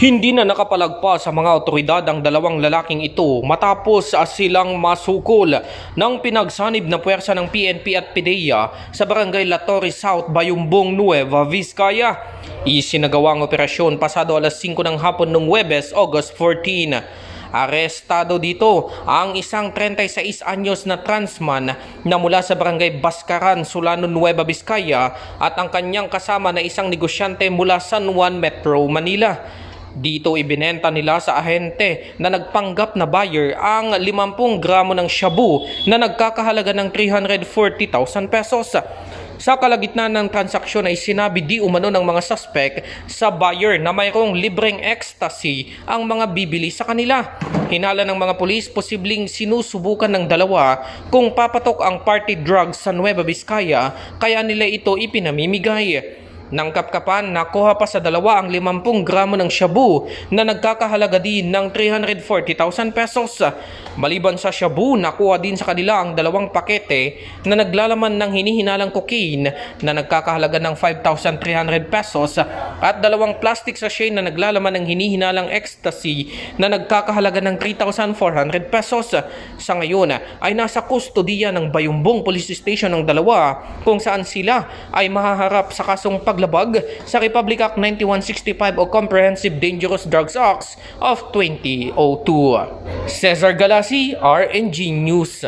Hindi na nakapalagpas sa mga otoridad ang dalawang lalaking ito matapos silang masukol ng pinagsanib na puwersa ng PNP at PDEA sa barangay La Torre South, Bayumbong, Nueva Vizcaya. Isinagawang operasyon pasado alas 5 ng hapon ng Webes, August 14. Arestado dito ang isang 36 anyos na transman na mula sa barangay Baskaran, Solano, Nueva Vizcaya at ang kanyang kasama na isang negosyante mula San Juan Metro, Manila. Dito ibinenta nila sa ahente na nagpanggap na buyer ang 50 gramo ng shabu na nagkakahalaga ng 340,000 pesos. Sa kalagitnaan ng transaksyon ay sinabi di umano ng mga suspect sa buyer na mayroong libreng ecstasy ang mga bibili sa kanila. Hinala ng mga pulis posibleng sinusubukan ng dalawa kung papatok ang party drugs sa Nueva Vizcaya kaya nila ito ipinamimigay. Nang kapkapan, nakuha pa sa dalawa ang 50 gramo ng shabu na nagkakahalaga din ng 340,000 pesos. Maliban sa shabu, nakuha din sa kanila ang dalawang pakete na naglalaman ng hinihinalang cocaine na nagkakahalaga ng 5,300 pesos at dalawang plastic sachet na naglalaman ng hinihinalang ecstasy na nagkakahalaga ng 3,400 pesos. Sa ngayon ay nasa kustodiya ng Bayumbong Police Station ng dalawa kung saan sila ay mahaharap sa kasong paglabag sa Republic Act 9165 o Comprehensive Dangerous Drugs Acts of 2002. Cesar Galasi, RNG News.